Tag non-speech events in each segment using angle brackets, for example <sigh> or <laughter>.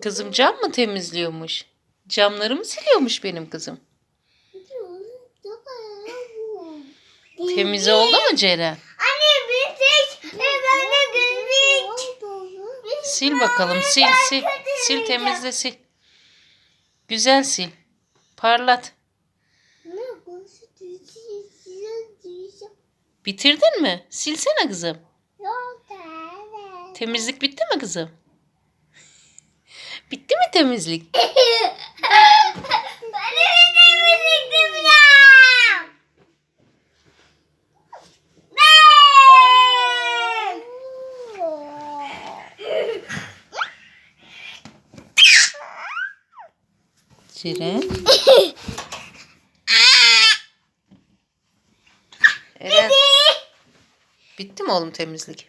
Kızım cam mı temizliyormuş? Camları mı siliyormuş benim kızım? Temiz oldu mu Ceren? Anne bir tek de gözlük. Sil bakalım sil sil. Sil temizle sil. Güzel sil. Parlat. Bitirdin mi? Silsene kızım. Temizlik bitti mi kızım? Temizlik? <laughs> Ben de temizlik yapacağım. Ceren. Eren. Bitti mi oğlum temizlik?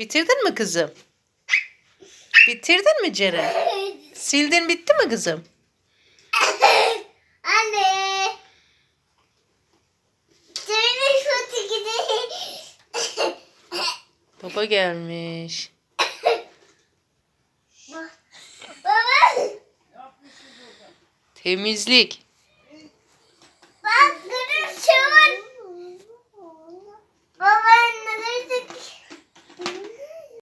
Bitirdin mi kızım? Bitirdin mi Ceren? Sildin bitti mi kızım? Anne. Senin kötü gidin. Baba gelmiş. Baba. Temizlik. Bak gülüm çabuk